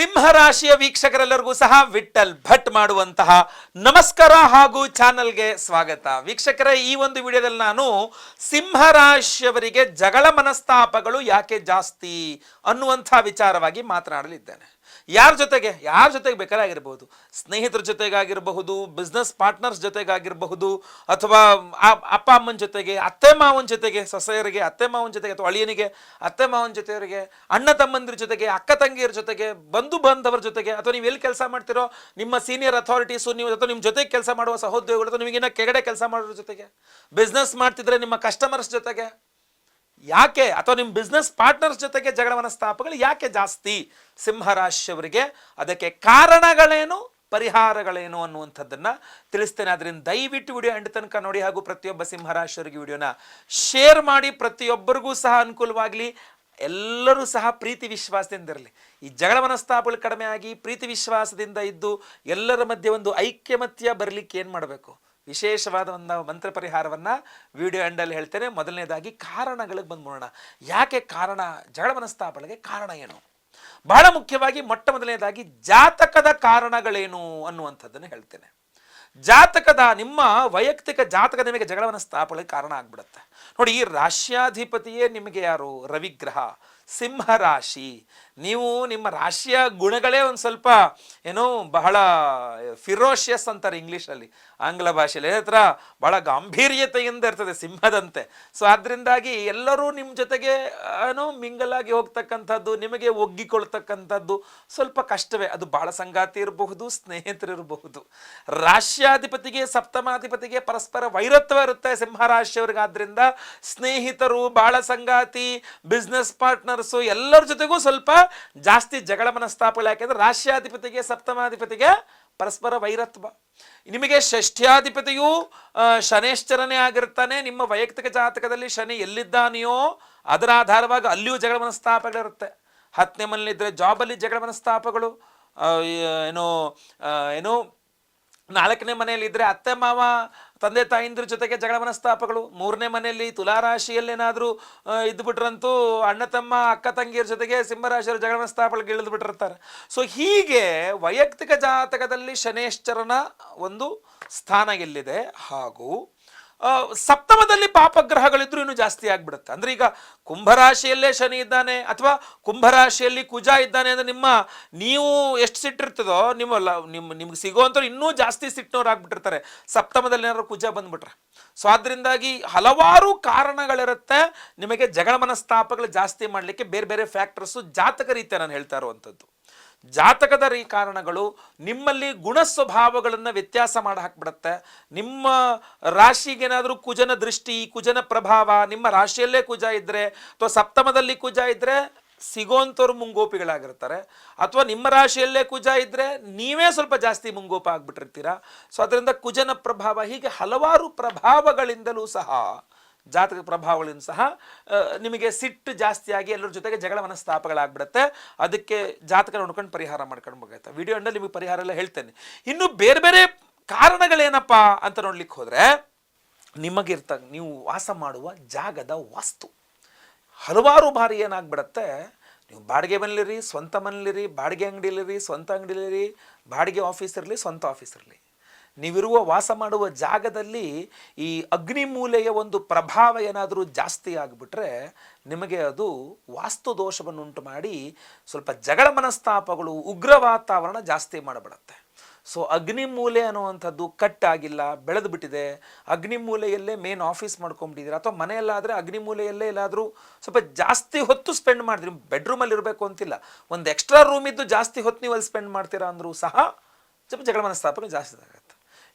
ಸಿಂಹರಾಶಿಯ ವೀಕ್ಷಕರೆಲ್ಲರಿಗೂ ಸಹ ವಿಠಲ್ ಭಟ್ ಮಾಡುವಂತಹ ನಮಸ್ಕಾರ ಹಾಗೂ ಚಾನಲ್ಗೆ ಸ್ವಾಗತ. ವೀಕ್ಷಕರೇ, ಈ ಒಂದು ವಿಡಿಯೋದಲ್ಲಿ ನಾನು ಸಿಂಹರಾಶಿಯವರಿಗೆ ಜಗಳ ಮನಸ್ತಾಪಗಳು ಯಾಕೆ ಜಾಸ್ತಿ ಅನ್ನುವಂಥ ವಿಚಾರವಾಗಿ ಮಾತನಾಡಲಿದ್ದೇನೆ. ಯಾರ ಜೊತೆಗೆ ಯಾರ ಜೊತೆಗೆ ಬೇಕಾಗಿರ್ಬೋದು ಸ್ನೇಹಿತರ ಜೊತೆಗಾಗಿರಬಹುದು ಬಿಸ್ನೆಸ್ ಪಾರ್ಟ್ನರ್ಸ್ ಜೊತೆಗಾಗಿರಬಹುದು, ಅಥವಾ ಅಪ್ಪ ಅಮ್ಮನ ಜೊತೆಗೆ, ಅತ್ತೆ ಮಾವನ ಜೊತೆಗೆ, ಸೊಸೆಯರಿಗೆ, ಅತ್ತೆ ಮಾವನ ಜೊತೆಗೆ, ಅಥವಾ ಅಳಿಯನಿಗೆ, ಅತ್ತೆ ಮಾವನ ಜೊತೆಯವರಿಗೆ, ಅಣ್ಣ ತಮ್ಮಂದಿರ ಜೊತೆಗೆ, ಅಕ್ಕ ತಂಗಿಯರ ಜೊತೆಗೆ, ಬಂಧು ಬಾಂಧವರ ಜೊತೆಗೆ, ಅಥವಾ ನೀವು ಎಲ್ಲಿ ಕೆಲಸ ಮಾಡ್ತಿರೋ ನಿಮ್ಮ ಸೀನಿಯರ್ ಅಥಾರಿಟೀಸು ನೀವು ಅಥವಾ ನಿಮ್ಮ ಜೊತೆಗೆ ಕೆಲಸ ಮಾಡುವ ಸಹೋದ್ಯೋಗಿಗಳು, ಅಥವಾ ನಿಮಗಿನ್ನ ಕೆಗಡೆ ಕೆಲಸ ಮಾಡೋರ ಜೊತೆಗೆ ಬಿಸ್ನೆಸ್ ಮಾಡ್ತಿದ್ರೆ ನಿಮ್ಮ ಕಸ್ಟಮರ್ಸ್ ಜೊತೆಗೆ ಯಾಕೆ ಅಥವಾ ನಿಮ್ಮ ಬಿಸ್ನೆಸ್ ಪಾರ್ಟ್ನರ್ಸ್ ಜೊತೆಗೆ ಜಗಳ ಮನಸ್ತಾಪಗಳು ಯಾಕೆ ಜಾಸ್ತಿ ಸಿಂಹರಾಶಿಯವರಿಗೆ? ಅದಕ್ಕೆ ಕಾರಣಗಳೇನು? ಪರಿಹಾರಗಳೇನು ಅನ್ನುವಂಥದ್ದನ್ನು ತಿಳಿಸ್ತೇನೆ. ಅದರಿಂದ ದಯವಿಟ್ಟು ವಿಡಿಯೋ ಎಂಡ್ ತನಕ ನೋಡಿ ಹಾಗೂ ಪ್ರತಿಯೊಬ್ಬ ಸಿಂಹರಾಶಿಯವರಿಗೆ ವಿಡಿಯೋನ ಶೇರ್ ಮಾಡಿ. ಪ್ರತಿಯೊಬ್ಬರಿಗೂ ಸಹ ಅನುಕೂಲವಾಗಲಿ. ಎಲ್ಲರೂ ಸಹ ಪ್ರೀತಿ ವಿಶ್ವಾಸದಿಂದ ಇರಲಿ. ಈ ಜಗಳ ಮನಸ್ತಾಪಗಳು ಕಡಿಮೆ ಆಗಿ ಪ್ರೀತಿ ವಿಶ್ವಾಸದಿಂದ ಇದ್ದು ಎಲ್ಲರ ಮಧ್ಯೆ ಒಂದು ಐಕ್ಯಮತ್ಯ ಬರಲಿಕ್ಕೆ ಏನು ಮಾಡಬೇಕು? ವಿಶೇಷವಾದ ಒಂದು ಮಂತ್ರ ಪರಿಹಾರವನ್ನು ವಿಡಿಯೋ ಎಂಡಲ್ಲಿ ಹೇಳ್ತೇನೆ. ಮೊದಲನೇದಾಗಿ ಕಾರಣಗಳಿಗೆ ಬಂದ್ಬಿಡೋಣ ಯಾಕೆ ಕಾರಣ, ಜಗಳ ಮನಸ್ತಾಪಗಳಿಗೆ ಕಾರಣ ಏನು? ಬಹಳ ಮುಖ್ಯವಾಗಿ ಮೊಟ್ಟ ಮೊದಲನೇದಾಗಿ ಜಾತಕದ ಕಾರಣಗಳೇನು ಅನ್ನುವಂಥದ್ದನ್ನು ಹೇಳ್ತೇನೆ. ಜಾತಕದ ನಿಮ್ಮ ವೈಯಕ್ತಿಕ ಜಾತಕ ನಿಮಗೆ ಜಗಳ ಮನಸ್ತಾಪಗಳಿಗೆ ಕಾರಣ ಆಗ್ಬಿಡುತ್ತೆ. ನೋಡಿ, ಈ ರಾಶ್ಯಾಧಿಪತಿಯೇ ನಿಮಗೆ ಯಾರು? ರವಿಗ್ರಹ, ಸಿಂಹರಾಶಿ. ನೀವು ನಿಮ್ಮ ರಾಶಿಯ ಗುಣಗಳೇ ಒಂದು ಸ್ವಲ್ಪ, ಏನೋ ಬಹಳ ಫಿರೋಷಿಯಸ್ ಅಂತಾರೆ ಇಂಗ್ಲೀಷಲ್ಲಿ ಆಂಗ್ಲ ಭಾಷೆಯಲ್ಲಿ. ಥರ ಬಹಳ ಗಾಂಭೀರ್ಯತೆಯಿಂದ ಇರ್ತದೆ ಸಿಂಹದಂತೆ. ಸೊ ಆದ್ರಿಂದಾಗಿ ಎಲ್ಲರೂ ನಿಮ್ಮ ಜೊತೆಗೆ, ಏನೋ ಮಿಂಗಲಾಗಿ ಹೋಗ್ತಕ್ಕಂಥದ್ದು, ನಿಮಗೆ ಒಗ್ಗಿಕೊಳ್ತಕ್ಕಂಥದ್ದು ಸ್ವಲ್ಪ ಕಷ್ಟವೇ. ಅದು ಬಾಳ ಸಂಗಾತಿ ಇರಬಹುದು ಸ್ನೇಹಿತರಿರಬಹುದು ರಾಶ್ಯಾಧಿಪತಿಗೆ ಸಪ್ತಮಾಧಿಪತಿಗೆ ಪರಸ್ಪರ ವೈರತ್ವ ಇರುತ್ತೆ ಸಿಂಹ ರಾಶಿಯವ್ರಿಗಾದ್ರಿಂದ ಸ್ನೇಹಿತರು, ಬಾಳ ಸಂಗಾತಿ ಬಿಸ್ನೆಸ್ ಪಾರ್ಟ್ನರ್ಸು ಎಲ್ಲರ ಜೊತೆಗೂ ಸ್ವಲ್ಪ ಜಾಸ್ತಿ ಜಗಳ ಮನಸ್ತಾಪಗಳು ಯಾಕೆಂದ್ರೆ ರಾಶ್ಯಾಧಿಪತಿಗೆ ಸಪ್ತಮಾಧಿಪತಿಗೆ ಪರಸ್ಪರ ವೈರತ್ವ. ನಿಮಗೆ ಷಷ್ಠ್ಯಾಧಿಪತಿಯೂ ಶನೇಶ್ಚರನೇ ಆಗಿರ್ತಾನೆ, ನಿಮ್ಮ ವೈಯಕ್ತಿಕ ಜಾತಕದಲ್ಲಿ ಶನಿ ಎಲ್ಲಿದ್ದಾನೆಯೋ ಅದರ ಆಧಾರವಾಗಿ ಅಲ್ಲಿಯೂ ಜಗಳ ಮನಸ್ತಾಪಗಳಿರುತ್ತೆ ಹತ್ತನೇ ಮನೇಲಿದ್ದರೆ ಜಾಬಲ್ಲಿ ಜಗಳ ಮನಸ್ತಾಪಗಳು ಏನು ಏನು ನಾಲ್ಕನೇ ಮನೆಯಲ್ಲಿ ಇದ್ರೆ ಅತ್ತೆ, ಮಾವ ತಂದೆ ತಾಯಿಂದ್ರ ಜೊತೆಗೆ ಜಗಳ ಮನಸ್ತಾಪಗಳು. ಮೂರನೇ ಮನೆಯಲ್ಲಿ ತುಲಾರಾಶಿಯಲ್ಲೇನಾದರೂ ಇದ್ದುಬಿಟ್ರಂತೂ ಅಣ್ಣ ತಮ್ಮ, ಅಕ್ಕ ತಂಗಿಯರ ಜೊತೆಗೆ ಸಿಂಹರಾಶಿಯರ ಜಗಳ ಮನಸ್ತಾಪಗಳಿಗೆ ಇಳಿದು ಬಿಟ್ಟಿರ್ತಾರೆ ಸೊ ಹೀಗೆ ವೈಯಕ್ತಿಕ ಜಾತಕದಲ್ಲಿ ಶನೇಶ್ಚರನ ಒಂದು ಸ್ಥಾನ ಎಲ್ಲಿದೆ? ಹಾಗೂ ಸಪ್ತಮದಲ್ಲಿ ಪಾಪಗ್ರಹಗಳಿದ್ರು ಇನ್ನೂ ಜಾಸ್ತಿ ಆಗ್ಬಿಡುತ್ತೆ. ಅಂದ್ರೆ ಈಗ ಕುಂಭರಾಶಿಯಲ್ಲೇ ಶನಿ ಇದ್ದಾನೆ ಅಥವಾ ಕುಂಭರಾಶಿಯಲ್ಲಿ ಕುಜ ಇದ್ದಾನೆ ಅಂದ್ರೆ ನಿಮ್ಮ ನೀವು ಎಷ್ಟು ಸಿಟ್ಟಿರ್ತದೋ ನಿಮ್ಮ ನಿಮ್ ನಿಮ್ಮ, ನಿಮ್ಗೆ ಸಿಗುವಂಥವ್ರು ಇನ್ನೂ ಜಾಸ್ತಿ ಸಿಟ್ಟಿನವ್ರು ಆಗ್ಬಿಟ್ಟಿರ್ತಾರೆ. ಸಪ್ತಮದಲ್ಲಿ ಏನಾದ್ರು ಕುಜ ಬಂದ್ಬಿಟ್ರೆ. ಸೊ ಆದ್ರಿಂದಾಗಿ ಹಲವಾರು ಕಾರಣಗಳಿರುತ್ತೆ. ನಿಮಗೆ ಜಗಳ ಮನಸ್ತಾಪಗಳು ಜಾಸ್ತಿ ಮಾಡಲಿಕ್ಕೆ ಬೇರೆ ಬೇರೆ ಫ್ಯಾಕ್ಟರ್ಸು ಜಾತಕ ರೀತಿಯ ನಾನು ಹೇಳ್ತಾ ಇರುವಂಥದ್ದು. ಜಾತಕದ ರೀ ಕಾರಣಗಳು, ನಿಮ್ಮಲ್ಲಿ ಗುಣ ಸ್ವಭಾವಗಳನ್ನು ವ್ಯತ್ಯಾಸ ಮಾಡಿ ಹಾಕ್ಬಿಡತ್ತೆ. ನಿಮ್ಮ ರಾಶಿಗೇನಾದರೂ ಕುಜನ ದೃಷ್ಟಿ, ಕುಜನ ಪ್ರಭಾವ, ನಿಮ್ಮ ರಾಶಿಯಲ್ಲೇ ಕುಜ ಇದ್ದರೆ ಅಥವಾ ಸಪ್ತಮದಲ್ಲಿ ಕುಜ ಇದ್ದರೆ ಸಿಗೋಂಥವ್ರು ಮುಂಗೋಪಿಗಳಾಗಿರ್ತಾರೆ. ಅಥವಾ ನಿಮ್ಮ ರಾಶಿಯಲ್ಲೇ ಕುಜ ಇದ್ದರೆ ನೀವೇ ಸ್ವಲ್ಪ ಜಾಸ್ತಿ ಮುಂಗೋಪ ಆಗ್ಬಿಟ್ಟಿರ್ತೀರ. ಸೊ, ಅದರಿಂದ ಕುಜನ ಪ್ರಭಾವ ಹೀಗೆ ಹಲವಾರು ಪ್ರಭಾವಗಳಿಂದಲೂ ಸಹ ಜಾತಕ ಪ್ರಭಾವಗಳಿಂದ ಸಹ ನಿಮಗೆ ಸಿಟ್ಟು ಜಾಸ್ತಿಯಾಗಿ ಎಲ್ಲರ ಜೊತೆಗೆ ಜಗಳ ಮನಸ್ತಾಪಗಳಾಗ್ಬಿಡುತ್ತೆ. ಅದಕ್ಕೆ ಜಾತಕ ನೋಡ್ಕೊಂಡು ಪರಿಹಾರ ಮಾಡ್ಕೊಂಡು ಹೋಗುತ್ತೆ ವಿಡಿಯೋ ಅಂದರೆ ನಿಮಗೆ ಪರಿಹಾರ ಎಲ್ಲ ಹೇಳ್ತೇನೆ. ಇನ್ನು ಬೇರೆ ಬೇರೆ ಕಾರಣಗಳೇನಪ್ಪ ಅಂತ ನೋಡ್ಲಿಕ್ಕೆ ಹೋದರೆ, ನಿಮಗಿರ್ತ, ನೀವು ವಾಸ ಮಾಡುವ ಜಾಗದ ವಾಸ್ತು. ಹಲವಾರು ಬಾರಿ ಏನಾಗ್ಬಿಡತ್ತೆ, ನೀವು ಬಾಡಿಗೆ ಮನೇಲಿರಿ ಸ್ವಂತ ಮನೇಲಿರಿ ಬಾಡಿಗೆ ಅಂಗಡಿಲಿರಿ ಸ್ವಂತ ಅಂಗಡಿಲಿರಿ ಬಾಡಿಗೆ ಆಫೀಸ್ ಇರಲಿ, ಸ್ವಂತ ಆಫೀಸ್ ಇರಲಿ. ನೀವಿರುವ ವಾಸ ಮಾಡುವ ಜಾಗದಲ್ಲಿ ಈ ಅಗ್ನಿ ಮೂಲೆಯ ಒಂದು ಪ್ರಭಾವ ಏನಾದರೂ ಜಾಸ್ತಿ ಆಗಿಬಿಟ್ರೆ ನಿಮಗೆ ಅದು ವಾಸ್ತು ದೋಷವನ್ನುಂಟು ಮಾಡಿ ಸ್ವಲ್ಪ ಜಗಳ ಮನಸ್ತಾಪಗಳು, ಉಗ್ರ ವಾತಾವರಣ ಜಾಸ್ತಿ ಮಾಡಿಬಿಡತ್ತೆ. ಸೊ ಅಗ್ನಿ ಮೂಲೆ ಅನ್ನುವಂಥದ್ದು ಕಟ್ ಆಗಿಲ್ಲ ಬೆಳೆದು ಬಿಟ್ಟಿದೆ ಅಗ್ನಿಮೂಲೆಯಲ್ಲೇ ಮೇನ್ ಆಫೀಸ್ ಮಾಡ್ಕೊಂಬಿಟ್ಟಿದ್ದೀರಾ? ಅಥವಾ ಮನೆಯಲ್ಲಾದರೆ ಅಗ್ನಿ ಮೂಲೆಯಲ್ಲೇ ಎಲ್ಲಾದರೂ ಸ್ವಲ್ಪ ಜಾಸ್ತಿ ಹೊತ್ತು ಸ್ಪೆಂಡ್ ಮಾಡಿದ್ರಿ? ಬೆಡ್ರೂಮಲ್ಲಿ ಇರಬೇಕು ಅಂತಿಲ್ಲ. ಒಂದು ಎಕ್ಸ್ಟ್ರಾ ರೂಮ್ ಇದ್ದು ಜಾಸ್ತಿ ಹೊತ್ತು ನೀವು ಅಲ್ಲಿ ಸ್ಪೆಂಡ್ ಮಾಡ್ತೀರಾ ಅಂದರೂ ಸಹ ಸ್ವಲ್ಪ ಜಗಳ ಮನಸ್ತಾಪನೆ ಜಾಸ್ತಿ ಆಗುತ್ತೆ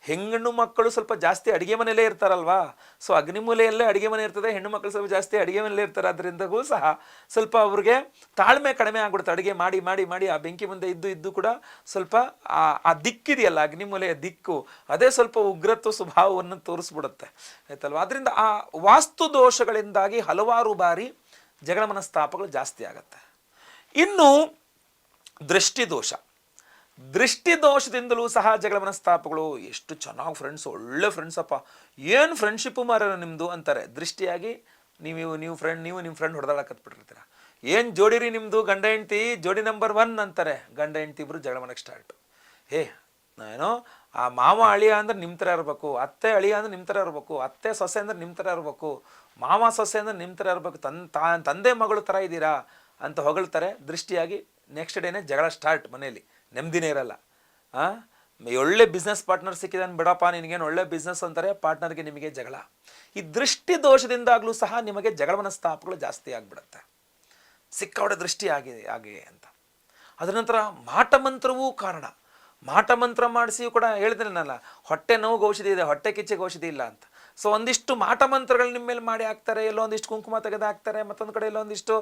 ಹೆಣ್ಣು ಮಕ್ಕಳು ಸ್ವಲ್ಪ ಜಾಸ್ತಿ ಅಡುಗೆ ಮನೆಯಲ್ಲೇ ಇರ್ತಾರಲ್ವಾ? ಸೊ ಅಗ್ನಿಮೂಲೆಯಲ್ಲೇ ಅಡುಗೆ ಮನೆ ಇರ್ತದೆ, ಹೆಣ್ಣು ಮಕ್ಕಳು ಸ್ವಲ್ಪ ಜಾಸ್ತಿ ಅಡುಗೆ ಮನೆಯಲ್ಲೇ ಇರ್ತಾರೆ ಅದರಿಂದಗೂ ಸಹ ಸ್ವಲ್ಪ ಅವ್ರಿಗೆ ತಾಳ್ಮೆ ಕಡಿಮೆ ಆಗ್ಬಿಡುತ್ತೆ. ಅಡುಗೆ ಮಾಡಿ ಮಾಡಿ ಮಾಡಿ ಆ ಬೆಂಕಿ ಮುಂದೆ ಇದ್ದು ಇದ್ದು ಕೂಡ ಸ್ವಲ್ಪ ಆ ದಿಕ್ಕಿದೆಯಲ್ಲ ಅಗ್ನಿಮೂಲೆಯ ದಿಕ್ಕು, ಅದೇ ಸ್ವಲ್ಪ ಉಗ್ರತ್ವ ಸ್ವಭಾವವನ್ನು ತೋರಿಸ್ಬಿಡುತ್ತೆ. ಆಯ್ತಲ್ವ? ಅದರಿಂದ ಆ ವಾಸ್ತು ದೋಷಗಳಿಂದಾಗಿ ಹಲವಾರು ಬಾರಿ ಜಗಳ ಮನಸ್ತಾಪಗಳು ಜಾಸ್ತಿ ಆಗುತ್ತೆ. ಇನ್ನು ದೃಷ್ಟಿದೋಷ. ದೃಷ್ಟಿ ದೋಷದಿಂದಲೂ ಸಹ ಜಗಳ ಮನಸ್ತಾಪಗಳು ಎಷ್ಟು ಚೆನ್ನಾಗಿ ಫ್ರೆಂಡ್ಸ್ ಒಳ್ಳೆ ಫ್ರೆಂಡ್ಸ್ ಅಪ್ಪ. ಏನು ಫ್ರೆಂಡ್ಶಿಪ್ಪು ಮಾರ ನಿಮ್ಮದು ಅಂತಾರೆ. ದೃಷ್ಟಿಯಾಗಿ ನೀವು ನೀವು ಫ್ರೆಂಡ್ ನೀವು ನಿಮ್ಮ ಫ್ರೆಂಡ್ ಹೊಡೆದಾಡಕತ್ಬಿಟ್ಟಿರ್ತೀರ ಏನು ಜೋಡಿರಿ ನಿಮ್ಮದು ಗಂಡ ಹೆಂಡ್ತಿ? ಜೋಡಿ ನಂಬರ್ ಒನ್ ಅಂತಾರೆ. ಗಂಡ ಹೆಂಡ್ತಿ ಇಬ್ಬರು ಜಗಳ ಮನೆಗೆ ಸ್ಟಾರ್ಟ್ ಹೇ ನಾನು ಆ ಮಾವ ಅಳಿಯ ಅಂದ್ರೆ ನಿಮ್ಮ ಥರ ಇರಬೇಕು. ಅತ್ತೆ ಅಳಿಯ ಅಂದ್ರೆ ನಿಮ್ಮ ಥರ ಇರಬೇಕು. ಅತ್ತೆ ಸೊಸೆ ಅಂದ್ರೆ ನಿಮ್ಮ ಥರ ಇರಬೇಕು. ಮಾವ ಸೊಸೆ ಅಂದ್ರೆ ನಿಮ್ಮ ಥರ ಇರಬೇಕು. ತನ್ ತಂದೆ ಮಗಳು ಥರ ಇದ್ದೀರಾ ಅಂತ ಹೊಗಳ್ತಾರೆ. ದೃಷ್ಟಿಯಾಗಿ ನೆಕ್ಸ್ಟ್ ಡೇನೇ ಜಗಳ ಸ್ಟಾರ್ಟ್ ಮನೇಲಿ ನೆಮ್ಮದಿನೇ ಇರಲ್ಲ. ಆ? ಒಳ್ಳೆ ಬಿಸ್ನೆಸ್ ಪಾರ್ಟ್ನರ್ ಸಿಕ್ಕಿದಾನೆ ಬಿಡಪ್ಪ, ನಿನಗೇನು ಒಳ್ಳೆ ಬಿಸ್ನೆಸ್ ಅಂತಾರೆ ಪಾರ್ಟ್ನರ್ಗೆ ನಿಮಗೆ ಜಗಳ. ಈ ದೃಷ್ಟಿ ದೋಷದಿಂದಾಗಲೂ ಸಹ ನಿಮಗೆ ಜಗಳ ಮನಸ್ತಾಪಗಳು ಜಾಸ್ತಿ ಆಗಿಬಿಡುತ್ತೆ. ಸಿಕ್ಕವಡೆ ದೃಷ್ಟಿ ಆಗಿದೆ ಆಗಿದೆ ಅಂತ. ಅದರ ನಂತರ ಮಾಟಮಂತ್ರವೂ ಕಾರಣ. ಮಾಟಮಂತ್ರ ಮಾಡಿಸಿಯೂ ಕೂಡ ಹೇಳಿದ್ರೇನಲ್ಲ ಹೊಟ್ಟೆ ನೋವು ಔಷಧಿ ಇದೆ, ಹೊಟ್ಟೆ ಕಿಚ್ಚಿಗೆ ಔಷಧಿ ಇಲ್ಲ ಅಂತ. ಸೊ ಒಂದಿಷ್ಟು ಮಾಟ ಮಂತ್ರಗಳು ನಿಮ್ಮ ಮೇಲೆ ಮಾಡಿ ಹಾಕ್ತಾರೆ, ಎಲ್ಲೋ ಒಂದಿಷ್ಟು ಕುಂಕುಮ ತೆಗೆದು ಹಾಕ್ತಾರೆ, ಮತ್ತೊಂದು ಕಡೆ ಎಲ್ಲೋ ಒಂದಿಷ್ಟು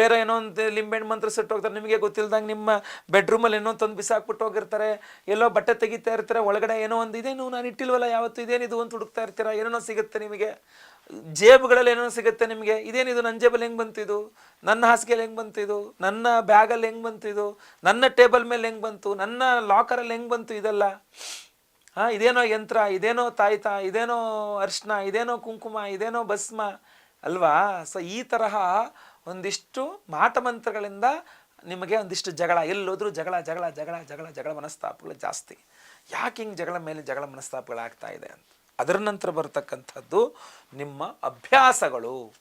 ಬೇರೆ ಏನೋ ಒಂದು ಲಿಂಬೆಣ್ಣು ಮಂತ್ರ ಸುಟ್ಟು ಹೋಗ್ತಾರೆ, ನಿಮಗೆ ಗೊತ್ತಿಲ್ಲದಂಗೆ ನಿಮ್ಮ ಬೆಡ್ರೂಮಲ್ಲಿ ಏನೋ ತಂದು ಬಿಸಾಕ್ಬಿಟ್ಟು ಹೋಗಿರ್ತಾರೆ, ಎಲ್ಲೋ ಬಟ್ಟೆ ತೆಗಿತಾ ಇರ್ತಾರೆ, ಒಳಗಡೆ ಏನೋ ಒಂದು ಇದೇನು ನಾನು ಇಟ್ಟಿಲ್ವಲ್ಲ, ಯಾವತ್ತು ಇದೇನಿದು ಅಂತ ಹುಡುಕ್ತಾ ಇರ್ತೀರಾ ಏನೇನೋ ಸಿಗುತ್ತೆ ನಿಮಗೆ. ಜೇಬುಗಳಲ್ಲಿ ಏನೋ ಸಿಗುತ್ತೆ ನಿಮಗೆ ಇದೇನಿದು ನನ್ನ ಜೇಬಲ್ಲಿ ಹೆಂಗೆ ಬಂತಿದು, ನನ್ನ ಹಾಸಿಗೆಯಲ್ಲಿ ಹೆಂಗೆ ಬಂತಿದು, ನನ್ನ ಬ್ಯಾಗಲ್ಲಿ ಹೆಂಗೆ ಬಂತಿದು, ನನ್ನ ಟೇಬಲ್ ಮೇಲೆ ಹೆಂಗೆ ಬಂತು, ನನ್ನ ಲಾಕರಲ್ಲಿ ಹೆಂಗೆ ಬಂತು ಇದೆಲ್ಲ. ಹಾಂ, ಇದೇನೋ ಯಂತ್ರ, ಇದೇನೋ ತಾಯ್ತ, ಇದೇನೋ ಅರ್ಶನ ಇದೇನೋ ಕುಂಕುಮ, ಇದೇನೋ ಭಸ್ಮ ಅಲ್ವಾ? ಸೊ ಈ ತರಹ ಒಂದಿಷ್ಟು ಮಾಟಮಂತ್ರಗಳಿಂದ ನಿಮಗೆ ಒಂದಿಷ್ಟು ಜಗಳ, ಎಲ್ಲೋದ್ರೂ ಜಗಳ ಜಗಳ ಜಗಳ ಜಗಳ ಜಗಳ ಮನಸ್ತಾಪಗಳು ಜಾಸ್ತಿ. ಯಾಕೆ ಹಿಂಗೆ ಜಗಳ ಮೇಲೆ ಜಗಳ ಮನಸ್ತಾಪಗಳಾಗ್ತಾ ಇದೆ ಅಂತ? ಅದರ ನಂತರ ಬರತಕ್ಕಂಥದ್ದು ನಿಮ್ಮ ಅಭ್ಯಾಸಗಳು.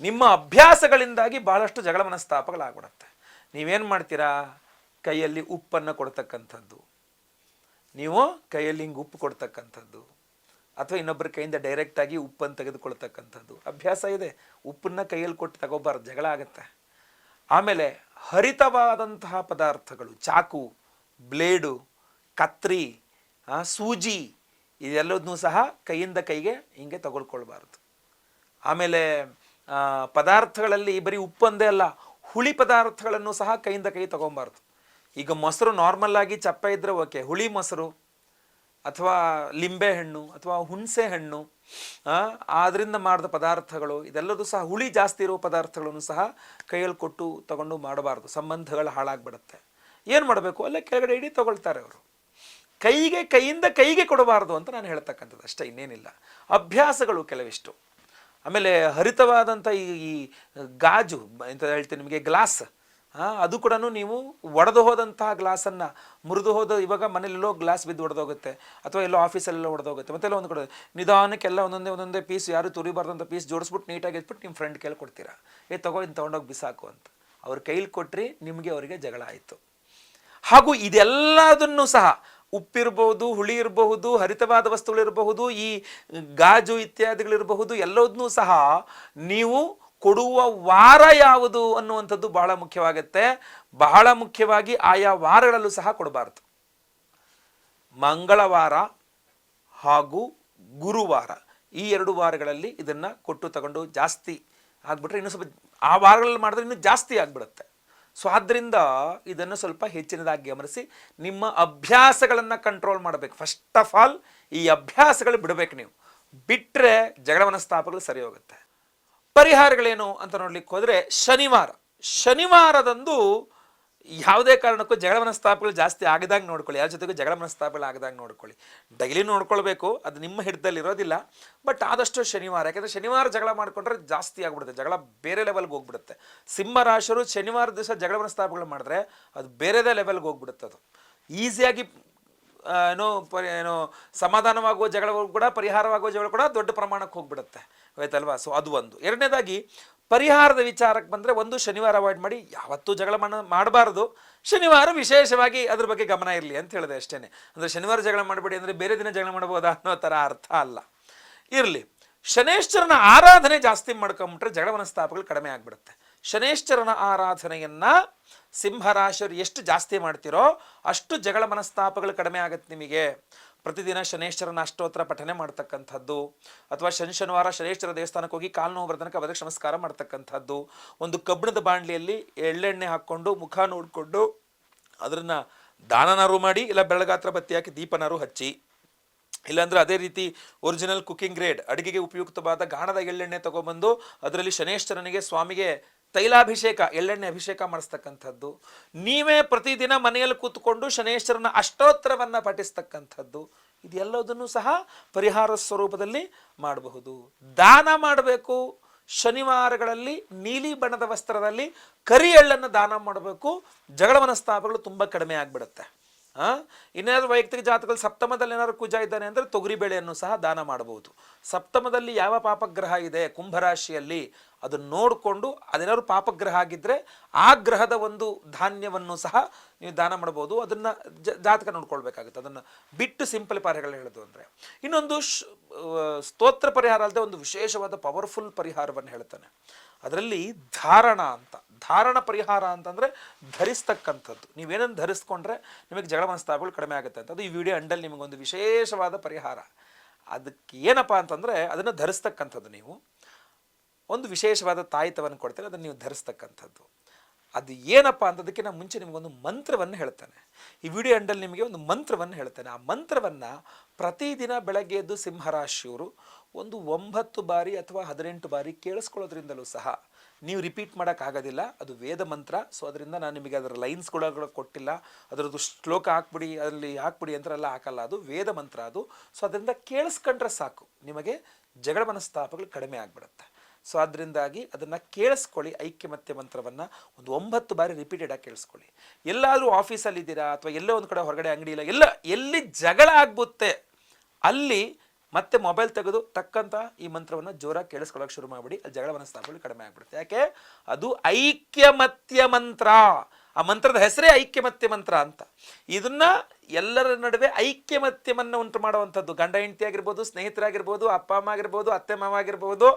ನಿಮ್ಮ ಅಭ್ಯಾಸಗಳಿಂದಾಗಿ ಭಾಳಷ್ಟು ಜಗಳ ಮನಸ್ತಾಪಗಳಾಗ್ಬಿಡುತ್ತೆ. ನೀವೇನು ಮಾಡ್ತೀರಾ? ಕೈಯಲ್ಲಿ ಉಪ್ಪನ್ನು ಕೊಡ್ತಕ್ಕಂಥದ್ದು. ನೀವು ಕೈಯಲ್ಲಿ ಹಿಂಗೆ ಉಪ್ಪು ಕೊಡ್ತಕ್ಕಂಥದ್ದು ಅಥವಾ ಇನ್ನೊಬ್ಬರ ಕೈಯಿಂದ ಡೈರೆಕ್ಟಾಗಿ ಉಪ್ಪನ್ನು ತೆಗೆದುಕೊಳ್ತಕ್ಕಂಥದ್ದು. ಅಭ್ಯಾಸ ಇದೆ. ಉಪ್ಪನ್ನ ಕೈಯಲ್ಲಿ ಕೊಟ್ಟು ತಗೋಬಾರ್ದು. ಜಗಳ ಆಗುತ್ತೆ. ಆಮೇಲೆ ಹರಿತವಾದಂತಹ ಪದಾರ್ಥಗಳು, ಚಾಕು, ಬ್ಲೇಡು, ಕತ್ರಿ ಸೂಜಿ, ಇದೆಲ್ಲದನ್ನೂ ಸಹ ಕೈಯಿಂದ ಕೈಗೆ ಹಿಂಗೆ ತಗೊಳ್ಕೊಳ್ಬಾರ್ದು. ಆಮೇಲೆ ಪದಾರ್ಥಗಳಲ್ಲಿ ಬರೀ ಉಪ್ಪೊಂದೇ ಅಲ್ಲ, ಹುಳಿ ಪದಾರ್ಥಗಳನ್ನು ಸಹ ಕೈಯಿಂದ ಕೈ ತಗೊಬಾರ್ದು ಈಗ ಮೊಸರು ನಾರ್ಮಲ್ ಆಗಿ ಚಪ್ಪೆ ಇದ್ರೆ ಓಕೆ ಹುಳಿ ಮೊಸರು ಅಥವಾ ಲಿಂಬೆ ಹಣ್ಣು ಅಥವಾ ಹುಣಸೆ ಹಣ್ಣು ಆದ್ರಿಂದ ಮಾಡಿದ ಪದಾರ್ಥಗಳು, ಇದೆಲ್ಲದೂ ಸಹ ಹುಳಿ ಜಾಸ್ತಿ ಇರೋ ಪದಾರ್ಥಗಳನ್ನು ಸಹ ಕೈಯಲ್ಲಿ ಕೊಟ್ಟು ತಗೊಂಡು ಮಾಡಬಾರ್ದು. ಸಂಬಂಧಗಳು ಹಾಳಾಗ್ಬಿಡುತ್ತೆ. ಏನು ಮಾಡಬೇಕು? ಅಲ್ಲೇ ಕೆಳಗಡೆ ಇಡೀ ತಗೊಳ್ತಾರೆ ಅವರು. ಕೈಗೆ, ಕೈಯಿಂದ ಕೈಗೆ ಕೊಡಬಾರ್ದು ಅಂತ ನಾನು ಹೇಳ್ತಕ್ಕಂಥದ್ದು. ಅಷ್ಟೇ, ಇನ್ನೇನಿಲ್ಲ. ಅಭ್ಯಾಸಗಳು ಕೆಲವಿಷ್ಟು. ಆಮೇಲೆ ಹರಿತವಾದಂಥ ಈ ಗಾಜು ಅಂತ ಹೇಳ್ತೀನಿ ನಿಮಗೆ, ಗ್ಲಾಸ್. ಅದು ಕೂಡ ನೀವು ಒಡೆದು ಹೋದಂತಹ ಗ್ಲಾಸನ್ನು ಮುರಿದು ಹೋದ ಇವಾಗ ಮನೇಲೆಲ್ಲೋ ಗ್ಲಾಸ್ ಬಿದ್ದು ಒಡೆದೋಗುತ್ತೆ. ಅಥವಾ ಎಲ್ಲೋ ಆಫೀಸಲ್ಲೆಲ್ಲ ಒಡೆದೋಗುತ್ತೆ. ಮತ್ತೆಲ್ಲ ಒಂದು ಕಡೆ ನಿಧಾನಕ್ಕೆಲ್ಲ ಒಂದೊಂದೇ ಒಂದೊಂದೇ ಪೀಸ್ ಯಾರು ತುರಿಬಾರ್ದಂಥ ಪೀಸ್ ಜೋಡಿಸ್ಬಿಟ್ಟು ನೀಟಾಗಿ ಎತ್ಬಿಟ್ಟು ನಿಮ್ಮ ಫ್ರೆಂಡ್ ಕೈಲಿ ಕೊಡ್ತೀರಾ. ಏ, ತಗೋ ಇನ್ನು ತೊಗೊಂಡೋಗಿ ಬಿಸಾಕು ಅಂತ. ಅವ್ರ ಕೈಲಿ ಕೊಟ್ರಿ, ನಿಮಗೆ ಅವರಿಗೆ ಜಗಳ ಆಯಿತು. ಹಾಗೂ ಇದೆಲ್ಲದನ್ನು ಸಹ ಉಪ್ಪಿರಬಹುದು ಹುಳಿ ಇರಬಹುದು, ಹರಿತವಾದ ವಸ್ತುಗಳಿರಬಹುದು, ಈ ಗಾಜು ಇತ್ಯಾದಿಗಳಿರಬಹುದು, ಎಲ್ಲದನ್ನೂ ಸಹ ನೀವು ಕೊಡುವ ವಾರ ಯಾವುದು ಅನ್ನುವಂಥದ್ದು ಬಹಳ ಮುಖ್ಯವಾಗುತ್ತೆ. ಬಹಳ ಮುಖ್ಯವಾಗಿ ಆಯಾ ವಾರಗಳಲ್ಲೂ ಸಹ ಕೊಡಬಾರದು. ಮಂಗಳವಾರ ಹಾಗೂ ಗುರುವಾರ ಈ ಎರಡು ವಾರಗಳಲ್ಲಿ ಇದನ್ನು ಕೊಟ್ಟು ತಗೊಂಡು ಜಾಸ್ತಿ ಆಗ್ಬಿಟ್ರೆ ಇನ್ನೂ ಸ್ವಲ್ಪ ಆ ವಾರಗಳಲ್ಲಿ ಮಾಡಿದ್ರೆ ಇನ್ನೂ ಜಾಸ್ತಿ ಆಗಿಬಿಡುತ್ತೆ. ಸೊ ಆದ್ದರಿಂದ ಇದನ್ನು ಸ್ವಲ್ಪ ಹೆಚ್ಚಿನದಾಗಿ ಗಮನಿಸಿ ನಿಮ್ಮ ಅಭ್ಯಾಸಗಳನ್ನು ಕಂಟ್ರೋಲ್ ಮಾಡಬೇಕು. ಫಸ್ಟ್ ಆಫ್ ಆಲ್ ಈ ಅಭ್ಯಾಸಗಳು ಬಿಡಬೇಕು ನೀವು. ಬಿಟ್ಟರೆ ಜಗಳ ಮನಸ್ತಾಪಗಳು ಸರಿ ಹೋಗುತ್ತೆ. ಪರಿಹಾರಗಳೇನು ಅಂತ ನೋಡ್ಲಿಕ್ಕೆ ಹೋದರೆ ಶನಿವಾರ. ಶನಿವಾರದಂದು ಯಾವುದೇ ಕಾರಣಕ್ಕೂ ಜಗಳ ಮನಸ್ತಾಪಗಳು ಜಾಸ್ತಿ ಆಗದಾಗ ನೋಡ್ಕೊಳ್ಳಿ. ಯಾರ ಜೊತೆಗೂ ಜಗಳ ಮನಸ್ತಾಪಗಳು ಆಗದಾಗ ನೋಡ್ಕೊಳ್ಳಿ. ಡೈಲಿ ನೋಡ್ಕೊಳ್ಬೇಕು. ಅದು ನಿಮ್ಮ ಹಿಡ್ದಲ್ಲಿ ಇರೋದಿಲ್ಲ. ಬಟ್ ಆದಷ್ಟು ಶನಿವಾರ. ಯಾಕಂದ್ರೆ ಶನಿವಾರ ಜಗಳ ಮಾಡಿಕೊಂಡ್ರೆ ಜಾಸ್ತಿ ಆಗ್ಬಿಡುತ್ತೆ. ಜಗಳ ಬೇರೆ ಲೆವೆಲ್ಗೆ ಹೋಗ್ಬಿಡುತ್ತೆ. ಸಿಂಹ ರಾಶರು ಶನಿವಾರ ದಿವಸ ಜಗಳ ಮನಸ್ತಾಪಗಳು ಮಾಡಿದ್ರೆ ಅದು ಬೇರೆದೇ ಲೆವೆಲ್ಗೆ ಹೋಗ್ಬಿಡುತ್ತೆ ಅದು. ಈಸಿಯಾಗಿ ಏನೋ ಪರಿ, ಏನೋ ಸಮಾಧಾನವಾಗುವ ಜಗಳ ಕೂಡ, ಪರಿಹಾರವಾಗುವ ಜಗಳ ಕೂಡ ದೊಡ್ಡ ಪ್ರಮಾಣಕ್ಕೆ ಹೋಗ್ಬಿಡುತ್ತೆ. ಆಯ್ತಲ್ವಾ? ಸೊ ಅದು ಒಂದು. ಎರಡನೇದಾಗಿ, ಪರಿಹಾರದ ವಿಚಾರಕ್ಕೆ ಬಂದರೆ ಒಂದು ಶನಿವಾರ ಅವಾಯ್ಡ್ ಮಾಡಿ, ಯಾವತ್ತೂ ಜಗಳ ಮಾಡ ಮಾಡಬಾರ್ದು. ಶನಿವಾರ ವಿಶೇಷವಾಗಿ ಅದ್ರ ಬಗ್ಗೆ ಗಮನ ಇರಲಿ ಅಂತ ಹೇಳಿದೆ ಅಷ್ಟೇ ಅಂದರೆ ಶನಿವಾರ ಜಗಳ ಮಾಡಬೇಡಿ ಅಂದರೆ ಬೇರೆ ದಿನ ಜಗಳ ಮಾಡ್ಬೋದಾ ಅನ್ನೋ ಥರ ಅರ್ಥ ಅಲ್ಲ. ಇರಲಿ. ಶನೇಶ್ವರನ ಆರಾಧನೆ ಜಾಸ್ತಿ ಮಾಡ್ಕೊಂಬಿಟ್ರೆ ಜಗಳ ಮನಸ್ತಾಪಗಳು ಕಡಿಮೆ ಆಗಿಬಿಡುತ್ತೆ. ಶನೇಶ್ವರನ ಆರಾಧನೆಯನ್ನ ಸಿಂಹರಾಶಿಯರು ಎಷ್ಟು ಜಾಸ್ತಿ ಮಾಡ್ತಿರೋ ಅಷ್ಟು ಜಗಳ ಮನಸ್ತಾಪಗಳು ಕಡಿಮೆ ಆಗುತ್ತೆ ನಿಮಗೆ. ಪ್ರತಿದಿನ ಶನೇಶ್ವರನ ಅಷ್ಟೋತ್ತರ ಪಠನೆ ಮಾಡ್ತಕ್ಕಂಥದ್ದು, ಅಥವಾ ಶನಿ ಶನಿವಾರ ಶನೇಶ್ವರ ದೇವಸ್ಥಾನಕ್ಕೆ ಹೋಗಿ ಕಾಲು ನೋವು ಬರ್ತನಕ ಬದಕ್ಕೆ ನಮಸ್ಕಾರ ಮಾಡ್ತಕ್ಕಂಥದ್ದು. ಒಂದು ಕಬ್ಬಿಣದ ಬಾಣಲಿಯಲ್ಲಿ ಎಳ್ಳೆಣ್ಣೆ ಹಾಕ್ಕೊಂಡು, ಮುಖ ನೋಡಿಕೊಂಡು, ಅದನ್ನು ದಾನನಾರು ಮಾಡಿ, ಇಲ್ಲ ಬೆಳಗಾತ್ರ ಬತ್ತಿ ಹಾಕಿ ದೀಪನಾರು ಹಚ್ಚಿ. ಇಲ್ಲಾಂದ್ರೆ ಅದೇ ರೀತಿ ಒರಿಜಿನಲ್ ಕುಕಿಂಗ್ ಗ್ರೇಡ್ ಅಡುಗೆಗೆ ಉಪಯುಕ್ತವಾದ ಗಾಣದ ಎಳ್ಳೆಣ್ಣೆ ತಗೊಬಂದು ಅದರಲ್ಲಿ ಶನೇಶ್ವರನಿಗೆ ಸ್ವಾಮಿಗೆ ತೈಲಾಭಿಷೇಕ, ಎಳ್ಳೆಣ್ಣೆ ಅಭಿಷೇಕ ಮಾಡಿಸ್ತಕ್ಕಂಥದ್ದು. ನೀವೇ ಪ್ರತಿದಿನ ಮನೆಯಲ್ಲಿ ಕೂತ್ಕೊಂಡು ಶನೇಶ್ವರನ ಅಷ್ಟೋತ್ತರವನ್ನು ಪಠಿಸ್ತಕ್ಕಂಥದ್ದು. ಇದೆಲ್ಲದನ್ನು ಸಹ ಪರಿಹಾರ ಸ್ವರೂಪದಲ್ಲಿ ಮಾಡಬಹುದು. ದಾನ ಮಾಡಬೇಕು. ಶನಿವಾರಗಳಲ್ಲಿ ನೀಲಿ ಬಣ್ಣದ ವಸ್ತ್ರದಲ್ಲಿ ಕರಿ ಎಳ್ಳನ್ನು ದಾನ ಮಾಡಬೇಕು. ಜಗಳ ಮನಸ್ತಾಪಗಳು ತುಂಬ ಕಡಿಮೆ ಆಗಿಬಿಡುತ್ತೆ. ಇನ್ಯಾರು ವೈಯಕ್ತಿಕ ಜಾತಕದಲ್ಲಿ ಸಪ್ತಮದಲ್ಲಿ ಏನಾದ್ರು ಕುಜ ಇದ್ದಾನೆ ಅಂದರೆ ತೊಗರಿ ಬೆಳೆಯನ್ನು ಸಹ ದಾನ ಮಾಡಬಹುದು. ಸಪ್ತಮದಲ್ಲಿ ಯಾವ ಪಾಪಗ್ರಹ ಇದೆ ಕುಂಭರಾಶಿಯಲ್ಲಿ? ಅದನ್ನು ನೋಡಿಕೊಂಡು ಅದೇನಾದ್ರು ಪಾಪಗ್ರಹ ಆಗಿದ್ದರೆ ಆ ಗ್ರಹದ ಒಂದು ಧಾನ್ಯವನ್ನು ಸಹ ನೀವು ದಾನ ಮಾಡಬಹುದು. ಅದನ್ನು ಜಾತಕ ನೋಡ್ಕೊಳ್ಬೇಕಾಗುತ್ತೆ. ಅದನ್ನು ಬಿಟ್ಟು ಸಿಂಪಲ್ ಪರಿಹಾರಗಳು ಹೇಳೋದು ಅಂದರೆ. ಇನ್ನೊಂದು ಸ್ತೋತ್ರ ಪರಿಹಾರ ಅಲ್ಲದೆ ಒಂದು ವಿಶೇಷವಾದ ಪವರ್ಫುಲ್ ಪರಿಹಾರವನ್ನು ಹೇಳ್ತಾನೆ. ಅದರಲ್ಲಿ ಧಾರಣ ಅಂತ. ಧಾರಣ ಪರಿಹಾರ ಅಂತಂದರೆ ಧರಿಸ್ತಕ್ಕಂಥದ್ದು. ನೀವೇನನ್ನು ಧರಿಸ್ಕೊಂಡ್ರೆ ನಿಮಗೆ ಜಗಳ ಮನಸ್ತಾಪಗಳು ಕಡಿಮೆ ಆಗುತ್ತೆ ಅಂತ. ಅದು ಈ ವಿಡಿಯೋ ಅಂಡಲ್ಲಿ ನಿಮಗೊಂದು ವಿಶೇಷವಾದ ಪರಿಹಾರ. ಅದಕ್ಕೆ ಏನಪ್ಪ ಅಂತಂದರೆ ಅದನ್ನು ಧರಿಸ್ತಕ್ಕಂಥದ್ದು ನೀವು. ಒಂದು ವಿಶೇಷವಾದ ತಾಯಿತವನ್ನು ಕೊಡ್ತಾರೆ, ಅದನ್ನು ನೀವು ಧರಿಸ್ತಕ್ಕಂಥದ್ದು. ಅದು ಏನಪ್ಪ ಅಂತದಕ್ಕೆ ನಾನು ಮುಂಚೆ ನಿಮಗೊಂದು ಮಂತ್ರವನ್ನು ಹೇಳ್ತೇನೆ. ಈ ವಿಡಿಯೋ ಎಂಡಲ್ಲಿ ನಿಮಗೆ ಒಂದು ಮಂತ್ರವನ್ನು ಹೇಳ್ತೇನೆ. ಆ ಮಂತ್ರವನ್ನು ಪ್ರತಿದಿನ ಬೆಳಗ್ಗೆ ಎದ್ದು ಸಿಂಹರಾಶಿಯವರು ಒಂದು ಒಂಬತ್ತು ಬಾರಿ ಅಥವಾ ಹದಿನೆಂಟು ಬಾರಿ ಕೇಳಿಸ್ಕೊಳ್ಳೋದ್ರಿಂದಲೂ ಸಹ ನೀವು ರಿಪೀಟ್ ಮಾಡೋಕ್ಕಾಗೋದಿಲ್ಲ ಅದು ವೇದ ಮಂತ್ರ. ಸೊ ಅದರಿಂದ ನಾನು ನಿಮಗೆ ಅದರ ಲೈನ್ಸ್ಗಳು ಕೊಟ್ಟಿಲ್ಲ. ಅದರದ್ದು ಶ್ಲೋಕ ಹಾಕ್ಬಿಡಿ ಅದರಲ್ಲಿ ಹಾಕ್ಬಿಡಿ ಅಂತೆಲ್ಲ ಹಾಕಲ್ಲ. ಅದು ವೇದ ಮಂತ್ರ ಅದು. ಸೊ ಅದರಿಂದ ಕೇಳಿಸ್ಕೊಂಡ್ರೆ ಸಾಕು. ನಿಮಗೆ ಜಗಳ ಮನಸ್ತಾಪಗಳು ಕಡಿಮೆ ಆಗಿಬಿಡುತ್ತೆ. ಸೊ ಅದರಿಂದಾಗಿ ಅದನ್ನು ಕೇಳಿಸ್ಕೊಳ್ಳಿ ಐಕ್ಯಮತ್ಯ ಮಂತ್ರವನ್ನು ಒಂದು ಒಂಬತ್ತು ಬಾರಿ ರಿಪೀಟೆಡಾಗಿ ಕೇಳಿಸ್ಕೊಳ್ಳಿ. ಎಲ್ಲಾದರೂ ಆಫೀಸಲ್ಲಿ ಇದ್ದೀರಾ ಅಥವಾ ಎಲ್ಲೋ ಒಂದು ಕಡೆ ಹೊರಗಡೆ ಅಂಗಡಿ ಇಲ್ಲ, ಎಲ್ಲ, ಎಲ್ಲಿ ಜಗಳ ಆಗ್ಬುತ್ತೆ ಅಲ್ಲಿ ಮತ್ತೆ ಮೊಬೈಲ್ ತೆಗೆದು ತಕ್ಕಂಥ ಈ ಮಂತ್ರವನ್ನು ಜೋರಾಗಿ ಕೇಳಿಸ್ಕೊಳ್ಳೋಕೆ ಶುರು ಮಾಡಿಬಿಡಿ. ಅಲ್ಲಿ ಜಗಳವನ್ನು ಸ್ಥಾಪಿಸಲು ಕಡಿಮೆ ಆಗ್ಬಿಡುತ್ತೆ. ಯಾಕೆ? ಅದು ಐಕ್ಯಮತ್ಯ ಮಂತ್ರ. ಆ ಮಂತ್ರದ ಹೆಸರೇ ಐಕ್ಯಮತ್ಯ ಮಂತ್ರ ಅಂತ. ಇದನ್ನ ಎಲ್ಲರ ನಡುವೆ ಐಕ್ಯಮತ್ಯವನ್ನು ಉಂಟು ಮಾಡುವಂಥದ್ದು. ಗಂಡ, ಹೆಂಡತಿ ಆಗಿರ್ಬೋದು, ಸ್ನೇಹಿತರಾಗಿರ್ಬೋದು, ಅಪ್ಪ, ಅಮ್ಮ ಆಗಿರ್ಬೋದು, ಅತ್ತೆ, ಮಾವ ಆಗಿರ್ಬೋದು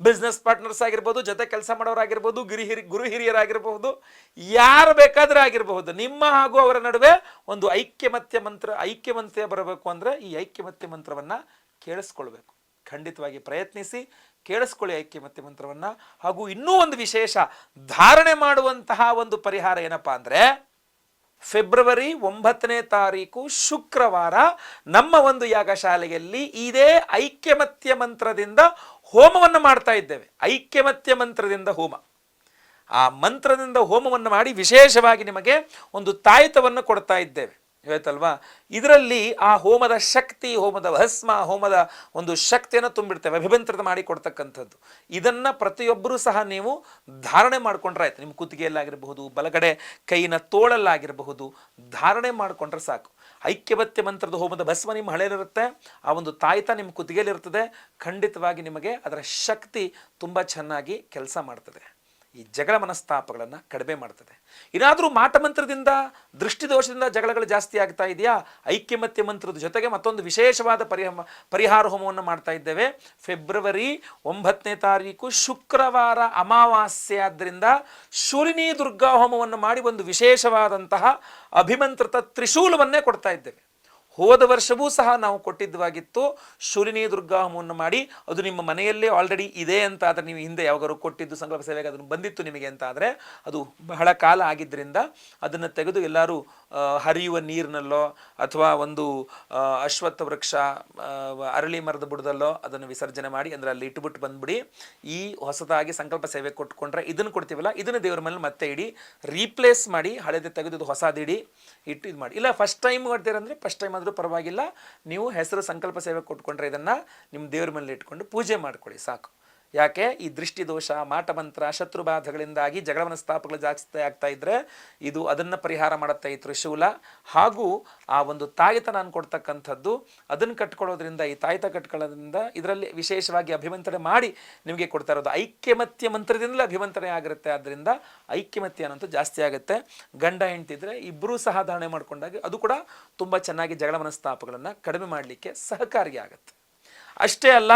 ಬಿಸ್ನೆಸ್ ಪಾರ್ಟ್ನರ್ಸ್ ಆಗಿರ್ಬೋದು, ಜೊತೆ ಕೆಲಸ ಮಾಡೋರಾಗಿರ್ಬೋದು, ಗುರು ಹಿರಿ, ಗುರು ಹಿರಿಯರಾಗಿರಬಹುದು, ಯಾರು ಬೇಕಾದರೂ ಆಗಿರಬಹುದು, ನಿಮ್ಮ ಹಾಗೂ ಅವರ ನಡುವೆ ಒಂದು ಐಕ್ಯಮತ್ಯ ಮಂತ್ರ, ಐಕ್ಯಮತ್ಯ ಬರಬೇಕು ಅಂದರೆ ಈ ಐಕ್ಯಮತ್ಯ ಮಂತ್ರವನ್ನು ಕೇಳಿಸ್ಕೊಳ್ಬೇಕು. ಖಂಡಿತವಾಗಿ ಪ್ರಯತ್ನಿಸಿ, ಕೇಳಿಸ್ಕೊಳ್ಳಿ ಐಕ್ಯಮತ್ಯ ಮಂತ್ರವನ್ನು. ಹಾಗೂ ಇನ್ನೂ ಒಂದು ವಿಶೇಷ, ಧಾರಣೆ ಮಾಡುವಂತಹ ಒಂದು ಪರಿಹಾರ ಏನಪ್ಪಾ ಅಂದರೆ, ಫೆಬ್ರವರಿ ಒಂಬತ್ತನೇ ತಾರೀಕು ಶುಕ್ರವಾರ ನಮ್ಮ ಒಂದು ಯಾಗಶಾಲೆಯಲ್ಲಿ ಇದೇ ಐಕ್ಯಮತ್ಯ ಮಂತ್ರದಿಂದ ಹೋಮವನ್ನು ಮಾಡ್ತಾ ಇದ್ದೇವೆ. ಐಕ್ಯಮತ್ಯ ಮಂತ್ರದಿಂದ ಹೋಮ. ಆ ಮಂತ್ರದಿಂದ ಹೋಮವನ್ನು ಮಾಡಿ ವಿಶೇಷವಾಗಿ ನಿಮಗೆ ಒಂದು ತಾಯಿತವನ್ನು ಕೊಡ್ತಾ ಇದ್ದೇವೆ. ಹೇಳ್ತಲ್ವಾ? ಇದರಲ್ಲಿ ಆ ಹೋಮದ ಶಕ್ತಿ, ಹೋಮದ ಭಸ್ಮ, ಹೋಮದ ಒಂದು ಶಕ್ತಿಯನ್ನು ತುಂಬಿಡ್ತೇವೆ ಅಭಿಮಂತ್ರದ ಮಾಡಿ ಕೊಡ್ತಕ್ಕಂಥದ್ದು. ಇದನ್ನು ಪ್ರತಿಯೊಬ್ಬರೂ ಸಹ ನೀವು ಧಾರಣೆ ಮಾಡಿಕೊಂಡ್ರೆ ಆಯ್ತು. ನಿಮ್ಮ ಕುತ್ತಿಗೆಯಲ್ಲಾಗಿರಬಹುದು, ಬಲಗಡೆ ಕೈನ ತೋಳಲ್ಲಾಗಿರಬಹುದು, ಧಾರಣೆ ಮಾಡಿಕೊಂಡ್ರೆ ಸಾಕು. ಐಕ್ಯವತ್ಯ ಮಂತ್ರದ ಹೋಮದ ಭಸ್ಮ ನಿಮ್ಮ ಹಳೇಲಿರುತ್ತೆ. ಆ ಒಂದು ತಾಯ್ತ ನಿಮ್ಮ ಕುತ್ತಿಗೆಯಲ್ಲಿರುತ್ತದೆ. ಖಂಡಿತವಾಗಿ ನಿಮಗೆ ಅದರ ಶಕ್ತಿ ತುಂಬ ಚೆನ್ನಾಗಿ ಕೆಲಸ ಮಾಡ್ತದೆ. ಈ ಜಗಳ ಮನಸ್ತಾಪಗಳನ್ನು ಕಡಿಮೆ ಮಾಡ್ತದೆ. ಏನಾದರೂ ಮಾಟಮಂತ್ರದಿಂದ, ದೃಷ್ಟಿದೋಷದಿಂದ ಜಗಳಗಳು ಜಾಸ್ತಿ ಆಗ್ತಾ ಇದೆಯಾ? ಐಕ್ಯಮತ್ಯ ಮಂತ್ರದ ಜೊತೆಗೆ ಮತ್ತೊಂದು ವಿಶೇಷವಾದ ಪರಿಹ ಪರಿಹಾರ ಹೋಮವನ್ನು ಮಾಡ್ತಾ ಇದ್ದೇವೆ. ಫೆಬ್ರವರಿ ಒಂಬತ್ತನೇ ತಾರೀಕು, ಶುಕ್ರವಾರ ಅಮಾವಾಸ್ಯೆ ಆದ್ದರಿಂದ ಶೂಲಿನಿ ದುರ್ಗಾ ಹೋಮವನ್ನು ಮಾಡಿ ಒಂದು ವಿಶೇಷವಾದಂತಹ ಅಭಿಮಂತ್ರಿತ ತ್ರಿಶೂಲವನ್ನೇ ಕೊಡ್ತಾ ಇದ್ದೇವೆ. ಹೋದ ವರ್ಷವೂ ಸಹ ನಾವು ಕೊಟ್ಟಿದ್ದವಾಗಿತ್ತು. ಶೂಲಿನಿ ದುರ್ಗಾ ಹೋಮವನ್ನು ಮಾಡಿ, ಅದು ನಿಮ್ಮ ಮನೆಯಲ್ಲೇ ಆಲ್ರೆಡಿ ಇದೆ ಅಂತ ಆದರೆ ನೀವು ಹಿಂದೆ ಯಾವಾಗಾರು ಕೊಟ್ಟಿದ್ದು ಸಂಕಲ್ಪ ಸೇವೆಗೆ ಅದನ್ನು ಬಂದಿತ್ತು ನಿಮಗೆ ಅಂತ ಆದರೆ ಅದು ಬಹಳ ಕಾಲ ಆಗಿದ್ದರಿಂದ ಅದನ್ನು ತೆಗೆದು ಎಲ್ಲರೂ ಹರಿಯುವ ನೀರಿನಲ್ಲೋ ಅಥವಾ ಒಂದು ಅಶ್ವತ್ಥ ವೃಕ್ಷ ಅರಳಿ ಮರದ ಬುಡದಲ್ಲೋ ಅದನ್ನು ವಿಸರ್ಜನೆ ಮಾಡಿ ಅಂದರೆ ಅಲ್ಲಿ ಇಟ್ಟುಬಿಟ್ಟು ಬಂದ್ಬಿಡಿ. ಈ ಹೊಸದಾಗಿ ಸಂಕಲ್ಪ ಸೇವೆ ಕೊಟ್ಕೊಂಡ್ರೆ ಇದನ್ನು ಕೊಡ್ತೀವಲ್ಲ, ಇದನ್ನು ದೇವರ ಮೇಲೆ ಮತ್ತೆ ಇಡಿ ರೀಪ್ಲೇಸ್ ಮಾಡಿ ಹಳೆದೇ ತೆಗೆದು ಹೊಸದಿಡಿ, ಇಟ್ಟು ಇದು ಮಾಡಿ ಇಲ್ಲ ಫಸ್ಟ್ ಟೈಮ್ ಮಾಡ್ತೀರಂದ್ರೆ ಫಸ್ಟ್ ಟೈಮ್ ಪರವಾಗಿಲ್ಲ. ನೀವು ಹೆಸರು ಸಂಕಲ್ಪ ಸೇವೆ ಕೊಟ್ಕೊಂಡ್ರೆ ಇದನ್ನು ನಿಮ್ಮ ದೇವ್ರ ಮೇಲೆ ಇಟ್ಕೊಂಡು ಪೂಜೆ ಮಾಡ್ಕೊಳ್ಳಿ ಸಾಕು. ಯಾಕೆ? ಈ ದೃಷ್ಟಿ ದೋಷ ಮಾಟಮಂತ್ರ ಶತ್ರು ಬಾಧಗಳಿಂದಾಗಿ ಜಗಳ ಮನಸ್ತಾಪಗಳು ಜಾಸ್ತಿ ಆಗ್ತಾ ಇದ್ರೆ ಇದು ಅದನ್ನು ಪರಿಹಾರ ಮಾಡುತ್ತೆ ಈ ತ್ರಿಶೂಲ. ಹಾಗೂ ಆ ಒಂದು ತಾಯಿತ ನಾನು ಕೊಡ್ತಕ್ಕಂಥದ್ದು, ಅದನ್ನು ಕಟ್ಕೊಳ್ಳೋದ್ರಿಂದ, ಈ ತಾಯಿತ ಕಟ್ಕೊಳ್ಳೋದ್ರಿಂದ ಇದರಲ್ಲಿ ವಿಶೇಷವಾಗಿ ಅಭಿಮಂತ್ರಣೆ ಮಾಡಿ ನಿಮಗೆ ಕೊಡ್ತಾ ಇರೋದು. ಐಕ್ಯಮತ್ಯ ಮಂತ್ರದಿಂದಲೇ ಅಭಿಮಂತ್ರಣೆ ಆಗಿರುತ್ತೆ. ಆದ್ದರಿಂದ ಐಕ್ಯಮತ್ಯ ಅನ್ನೋದು ಜಾಸ್ತಿ ಆಗುತ್ತೆ. ಗಂಡ ಹೆಂಡ್ತಿದ್ರೆ ಇಬ್ಬರೂ ಸಹ ಧಾರಣೆ ಮಾಡ್ಕೊಂಡಾಗ ಅದು ಕೂಡ ತುಂಬ ಚೆನ್ನಾಗಿ ಜಗಳ ಮನಸ್ತಾಪಗಳನ್ನು ಕಡಿಮೆ ಮಾಡಲಿಕ್ಕೆ ಸಹಕಾರಿಯಾಗುತ್ತೆ. ಅಷ್ಟೇ ಅಲ್ಲ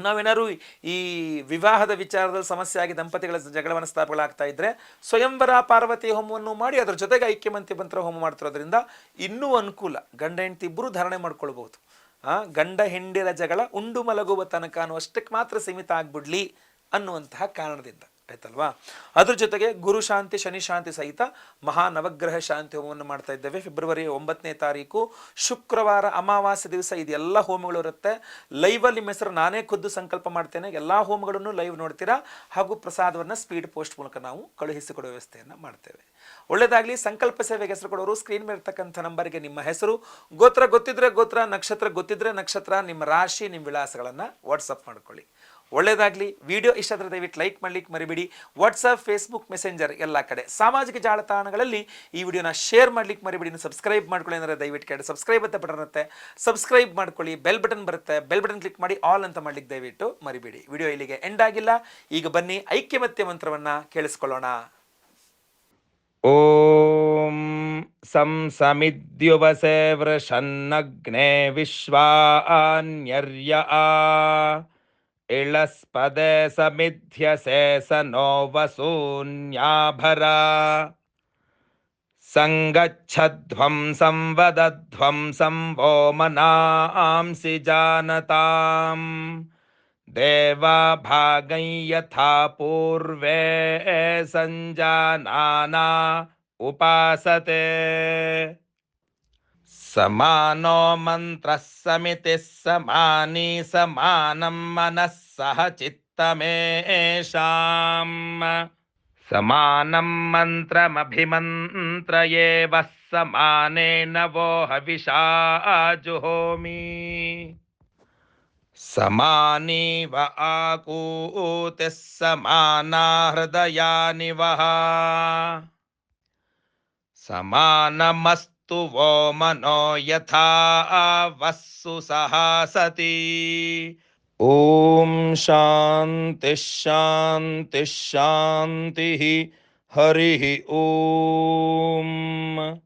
ನಾವೇನಾದ್ರು ಈ ವಿವಾಹದ ವಿಚಾರದಲ್ಲಿ ಸಮಸ್ಯೆ ಆಗಿ ದಂಪತಿಗಳ ಜಗಳವನ್ನು ಸ್ಥಾಪಗಳಾಗ್ತಾ ಇದ್ರೆ ಸ್ವಯಂವರ ಪಾರ್ವತಿ ಹೋಮವನ್ನು ಮಾಡಿ ಅದರ ಜೊತೆಗೆ ಐಕ್ಯಮಂತ್ಯ ಮಂತ್ರ ಹೋಮ ಮಾಡ್ತಿರೋದ್ರಿಂದ ಇನ್ನೂ ಅನುಕೂಲ. ಗಂಡ, ಹೆಂಡತಿ ಇಬ್ಬರು ಧಾರಣೆ ಮಾಡ್ಕೊಳ್ಬಹುದು. ಆ, ಗಂಡ, ಹೆಂಡಿರ ಜಗಳ ಉಂಡು ಮಲಗುವ ತನಕ ಅನ್ನುವಷ್ಟಕ್ಕೆ ಮಾತ್ರ ಸೀಮಿತ ಆಗ್ಬಿಡ್ಲಿ ಅನ್ನುವಂತಹ ಕಾರಣದಿಂದ. ಆಯ್ತಲ್ವಾ? ಅದ್ರ ಜೊತೆಗೆ ಗುರು ಶಾಂತಿ, ಶನಿ ಶಾಂತಿ ಸಹಿತ ಮಹಾ ನವಗ್ರಹ ಶಾಂತಿ ಹೋಮವನ್ನು ಮಾಡ್ತಾ ಇದ್ದೇವೆ. ಫೆಬ್ರವರಿ ಒಂಬತ್ತನೇ ತಾರೀಕು, ಶುಕ್ರವಾರ ಅಮಾವಾಸ್ಯ ದಿವಸ ಇದೆಲ್ಲ ಹೋಮಗಳು ಇರುತ್ತೆ. ಲೈವಲ್ಲಿ ನಿಮ್ಮ ಹೆಸರು ನಾನೇ ಖುದ್ದು ಸಂಕಲ್ಪ ಮಾಡ್ತೇನೆ. ಎಲ್ಲ ಹೋಮಗಳನ್ನು ಲೈವ್ ನೋಡ್ತೀರಾ? ಹಾಗೂ ಪ್ರಸಾದವನ್ನು ಸ್ಪೀಡ್ ಪೋಸ್ಟ್ ಮೂಲಕ ನಾವು ಕಳುಹಿಸಿಕೊಡುವ ವ್ಯವಸ್ಥೆಯನ್ನು ಮಾಡ್ತೇವೆ. ಒಳ್ಳೆಯದಾಗಲಿ ಸಂಕಲ್ಪ ಸೇವೆಗೆ ಹೆಸರು ಕೊಡೋರು ಸ್ಕ್ರೀನ್ ಮೇಲೆ ಇರ್ತಕ್ಕಂಥ ನಂಬರ್ಗೆ ನಿಮ್ಮ ಹೆಸರು. ಗೋತ್ರ ಗೊತ್ತಿದ್ರೆ ಗೋತ್ರ, ನಕ್ಷತ್ರ ಗೊತ್ತಿದ್ರೆ ನಕ್ಷತ್ರ. ನಿಮ್ಮ ರಾಶಿ, ನಿಮ್ಮ ವಿಳಾಸಗಳನ್ನು ವಾಟ್ಸಪ್ ಮಾಡ್ಕೊಳ್ಳಿ. ಒಳ್ಳೆಯದಾಗಲಿ ವಿಡಿಯೋ ಇಷ್ಟ ಆದರೆ ದಯವಿಟ್ಟು ಲೈಕ್ ಮಾಡ್ಲಿಕ್ಕೆ ಮರಿಬೇಡಿ ವಾಟ್ಸಪ್ ಫೇಸ್ಬುಕ್ ಮೆಸೆಂಜರ್ ಎಲ್ಲ ಕಡೆ ಸಾಮಾಜಿಕ ಜಾಲತಾಣಗಳಲ್ಲಿ ಈ ವಿಡಿಯೋನ ಶೇರ್ ಮಾಡ್ಲಿಕ್ಕೆ ಮರಿಬೇಡಿ ಇನ್ನು ಸಬ್ಸ್ಕ್ರೈಬ್ ಮಾಡ್ಕೊಳ್ಳಿ ಅಂದರೆ ದಯವಿಟ್ಟು ಕೇಳಿ ಸಬ್ಸ್ಕ್ರೈಬ್ ಅಂತ ಬಟನ್ ಇರುತ್ತೆ ಸಬ್ಸ್ಕ್ರೈಬ್ ಮಾಡ್ಕೊಳ್ಳಿ ಬೆಲ್ ಬಟನ್ ಬರುತ್ತೆ ಬೆಲ್ ಬಟನ್ ಕ್ಲಿಕ್ ಮಾಡಿ ಆಲ್ ಅಂತ ಮಾಡ್ಲಿಕ್ಕೆ ದಯವಿಟ್ಟು ಮರಿಬೇಡಿ ವಿಡಿಯೋ ಇಲ್ಲಿಗೆ ಎಂಡ್ ಆಗಿಲ್ಲ ಈಗ ಬನ್ನಿ ಐಕ್ಯಮತ್ಯ ಮಂತ್ರವನ್ನ ಕೇಳಿಸ್ಕೊಳ್ಳೋಣ ॐ सं समिद्युवसे वृषन्नग्ने विश्वान्यर्य आ इळस्पदे समिध्यसे स नो वसून्याभरा सङ्गच्छध्वं संवदध्वं संवो मनांसि जानताम्। देवाभागं यथा पूर्वे सञ्जानाना उपासते। समानो मन्त्रः समितिः समानी समानं मनः सह चित्तमेषाम्। समानं मन्त्रमभिमन्त्रये समानेन वो हविषा जुहोमि समानीव आकूतिः समाना हृदयानि वः। समानमस्तु वो मनो यथा वस्सु सहासति ॐ शांति शान्तिः शान्तिः। हरिः ॐ।